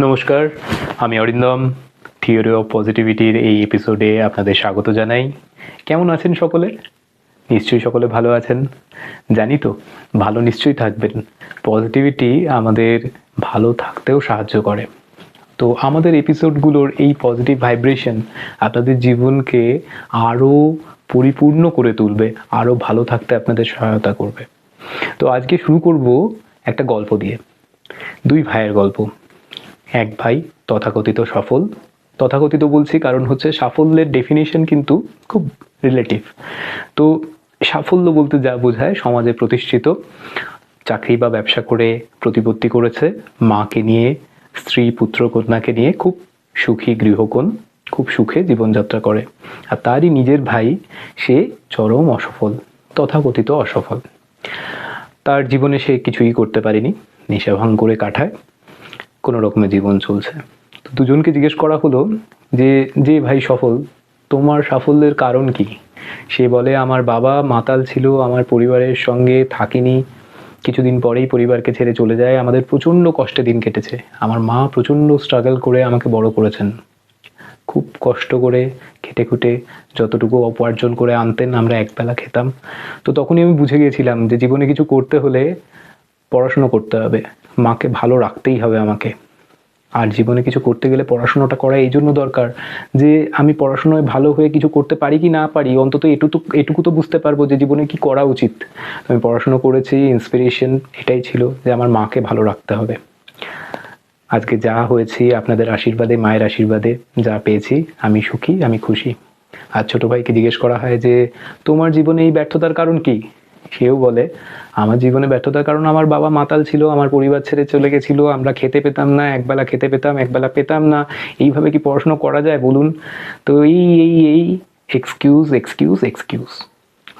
নমস্কার, আমি Arindam theory of পজিটিভিটির এই এপিসোডে আপনাদের স্বাগত জানাই। কেমন আছেন সকলে? নিশ্চয়ই সকলে ভালো আছেন। জানি তো, ভালো নিশ্চয়ই থাকবেন। পজিটিভিটি আমাদের ভালো থাকতেও সাহায্য করে। তো আমাদের এপিসোডগুলোর এই পজিটিভ ভাইব্রেশন আপনাদের জীবনকে আরও পরিপূর্ণ করে তুলবে, আরও ভালো থাকতে আপনাদের সহায়তা করবে। তো আজকে শুরু করব একটা গল্প দিয়ে। দুই ভাইয়ের গল্প। এক ভাই তথাকথিত সফল। তথাকথিত বলছি কারণ হচ্ছে সাফল্যের ডেফিনেশন কিন্তু খুব রিলেটিভ তো সাফল্য বলতে যা বোঝায় সমাজে প্রতিষ্ঠিত, চাকরি বা ব্যবসা করে প্রতিপত্তি করেছে, মাকে নিয়ে, স্ত্রী, পুত্র, কন্যাকে নিয়ে খুব সুখী গৃহকোণ, খুব সুখে জীবনযাত্রা করে। আর তারই নিজের ভাই, সে চরম অসফল, তথাকথিত অসফল। তার জীবনে সে কিছুই করতে পারেনি নেশা ভাঙ করে কাটায়। কোনো রকমের জীবন চলছে। তো দুজনকে জিজ্ঞেস করা হলো যে যে ভাই সফল, তোমার সাফল্যের কারণ কি? সে বলে, আমার বাবা মাতাল ছিল, আমার পরিবারের সঙ্গে থাকিনি। কিছুদিন পরেই পরিবারকে ছেড়ে চলে যায়। আমাদের প্রচণ্ড কষ্টে দিন কেটেছে। আমার মা প্রচণ্ড স্ট্রাগল করে আমাকে বড় করেছেন। খুব কষ্ট করে খেটে খুটে যতটুকু উপার্জন করে আনতেন, আমরা একবেলা খেতাম। তো তখনই আমি বুঝে গিয়েছিলাম যে জীবনে কিছু করতে হলে পড়াশুনো করতে হবে। মাকে ভালো রাখতেই হবে আমাকে। আর জীবনে কিছু করতে গেলে পড়াশোনাটা করা এই জন্য দরকার যে আমি পড়াশোনায় ভালো হয়ে কিছু করতে পারি কি না পারি, অন্তত এটুকু এটুকু তো বুঝতে পারব যে জীবনে কি করা উচিত। আমি পড়াশুনো করেছি ইন্সপিরেশন এটাই ছিল যে আমার মাকে ভালো রাখতে হবে। আজকে যা হয়েছি আপনাদের আশীর্বাদে, মায়ের আশীর্বাদে যা পেয়েছি, আমি সুখী, আমি খুশি। আর ছোট ভাইকে জিজ্ঞেস করা হয় যে, তোমার জীবনে এই ব্যর্থতার কারণ কি? সেও বলে, আমার জীবনে ব্যর্থতার কারণ আমার বাবা মাতাল ছিল, আমার পরিবার ছেড়ে চলে গেছিল, আমরা খেতে পেতাম না, একবেলা খেতে পেতাম, একবেলা পেতাম না। এইভাবে কি পড়াশোনা করা যায় বলুন? তো এই এই এই এক্সকিউজ এক্সকিউজ এক্সকিউজ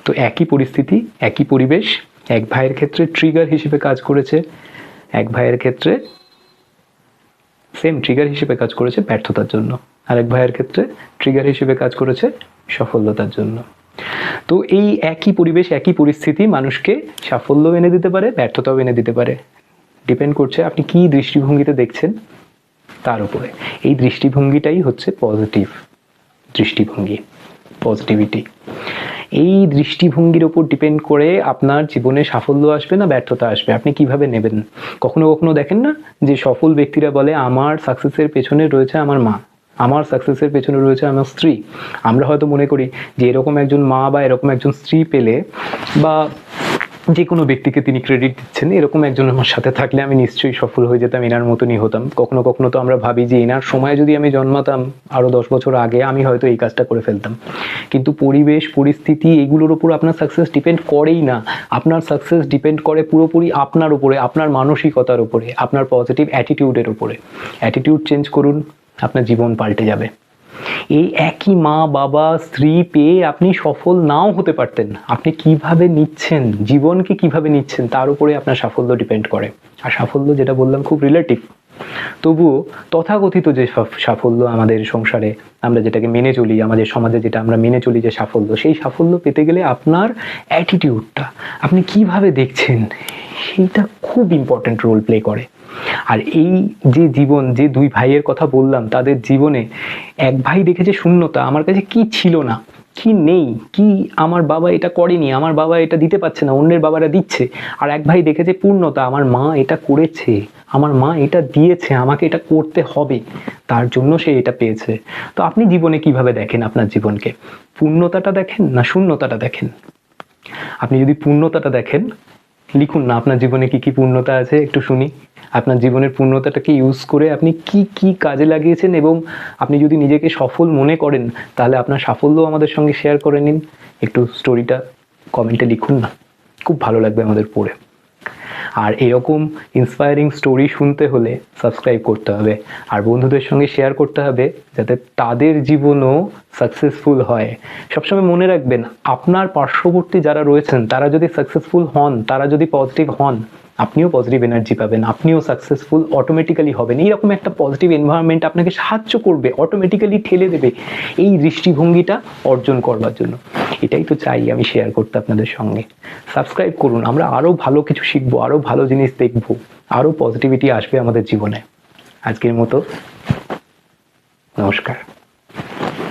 তো একই পরিস্থিতি, একই পরিবেশ, এক ভাইয়ের ক্ষেত্রে ট্রিগার হিসেবে কাজ করেছে, এক ভাইয়ের ক্ষেত্রে সেম ট্রিগার হিসেবে কাজ করেছে ব্যর্থতার জন্য। আরেক ভাইয়ের ক্ষেত্রে ট্রিগার হিসেবে কাজ করেছে সফলতার জন্য। তো এই একই পরিবেশ, একই পরিস্থিতি মানুষকে সাফল্য এনে দিতে পারে, ব্যর্থতাও এনে দিতে পারে। ডিপেন্ড করছে আপনি কি দৃষ্টিভঙ্গিতে দেখছেন তার উপরে। এই দৃষ্টিভঙ্গিটাই হচ্ছে পজিটিভ দৃষ্টিভঙ্গি পজিটিভিটি এই দৃষ্টিভঙ্গির ওপর ডিপেন্ড করে আপনার জীবনে সাফল্য আসবে না ব্যর্থতা আসবে? আপনি কীভাবে নেবেন? কখনো কখনো দেখেন না যে সফল ব্যক্তিরা বলে, আমার সাকসেসের পেছনে রয়েছে আমার মা। আমার সাকসেসের পেছনে রয়েছে আমার স্ত্রী। আমরা হয়তো মনে করি যে এরকম একজন মা বা এরকম একজন স্ত্রী পেলে বা যে কোনো ব্যক্তিকে তিনি ক্রেডিট দিচ্ছেন, এরকম একজন আমার সাথে থাকলে আমি নিশ্চয়ই সফল হয়ে যেতাম, এনার মতনই হতাম। কখনো কখনো তো আমরা ভাবি যে এনার সময় যদি আমি জন্মাতাম আরও দশ বছর আগে আমি হয়তো এই কাজটা করে ফেলতাম। কিন্তু পরিবেশ, পরিস্থিতি এগুলোর উপর আপনার সাকসেস ডিপেন্ড করেই না। আপনার সাকসেস ডিপেন্ড করে পুরোপুরি আপনার উপরে, আপনার মানসিকতার উপরে, আপনার পজিটিভ অ্যাটিটিউডের উপরে। অ্যাটিটিউড চেঞ্জ করুন আপনার জীবন পাল্টে যাবে। এই একই মা, বাবা, স্ত্রী পেয়ে আপনি সফল নাও হতে পারতেন। আপনি কীভাবে নিচ্ছেন, জীবনকে কীভাবে নিচ্ছেন, তার উপরে আপনার সাফল্য ডিপেন্ড করে। আর সাফল্য যেটা বললাম খুব রিলেটিভ তবুও তথাকথিত যে সাফ- সাফল্য আমাদের সংসারে আমরা যেটাকে মেনে চলি, আমাদের সমাজে যেটা আমরা মেনে চলি যে সাফল্য, সেই সাফল্য পেতে গেলে আপনার অ্যাটিটিউডটা আপনি কীভাবে দেখছেন, সেইটা খুব ইম্পর্ট্যান্ট রোল প্লে করে। আর এই যে জীবন, যে দুই ভাইয়ের কথা বললাম, তাদের জীবনে এক ভাই দেখেছে শূন্যতা, আমার কাছে কি ছিল না? কি নেই? কি আমার বাবা এটা করেনি? আমার বাবা এটা দিতে পারছে না, অন্যের বাবারা দিচ্ছে। আর এক ভাই দেখেছে পূর্ণতা, আমার মা এটা করেছে, আমার মা এটা দিয়েছে, আমাকে এটা করতে হবে, তার জন্য সে এটা পেয়েছে। তো আপনি জীবনে কীভাবে দেখেন আপনার জীবনকে? পূর্ণতাটা দেখেন না শূন্যতাটা দেখেন? আপনি যদি পূর্ণতাটা দেখেন লিখুন না, আপনার জীবনে কি কি পূর্ণতা আছে একটু শুনি। আপনার জীবনের পূর্ণতাটাকে ইউজ করে আপনি কি কি কাজে লাগিয়েছেন এবং আপনি যদি নিজেকে সফল মনে করেন, তাহলে আপনার সাফল্য আমাদের সঙ্গে শেয়ার করে নিন। একটু স্টোরিটা কমেন্টে লিখুন না। খুব ভালো লাগবে আমাদের পড়ে। আর এরকম ইন্সপায়ারিং স্টোরি শুনতে হলে সাবস্ক্রাইব করতে হবে। আর বন্ধুদের সঙ্গে শেয়ার করতে হবে যাতে তাদের জীবনও সাকসেসফুল হয়। সবসময় মনে রাখবেন, আপনার পার্শ্ববর্তী যারা রয়েছেন, তারা যদি সাকসেসফুল হন, তারা যদি পজিটিভ হন আপনিও পজিটিভ এনার্জি পাবেন, আপনিও সাকসেসফুল অটোমেটিক্যালি হবেন। এইরকম একটা পজিটিভ এনভায়রনমেন্ট আপনাকে সাহায্য করবে অটোমেটিক্যালি ঠেলে দেবে এই দৃষ্টিভঙ্গিটা অর্জন করবার জন্য। এটাই তো চাই আমি শেয়ার করতে আপনাদের সঙ্গে। সাবস্ক্রাইব করুন, আমরা আরও ভালো কিছু শিখব আরও ভালো জিনিস দেখব আরও পজিটিভিটি আসবে আমাদের জীবনে। আজকের মতো, নমস্কার।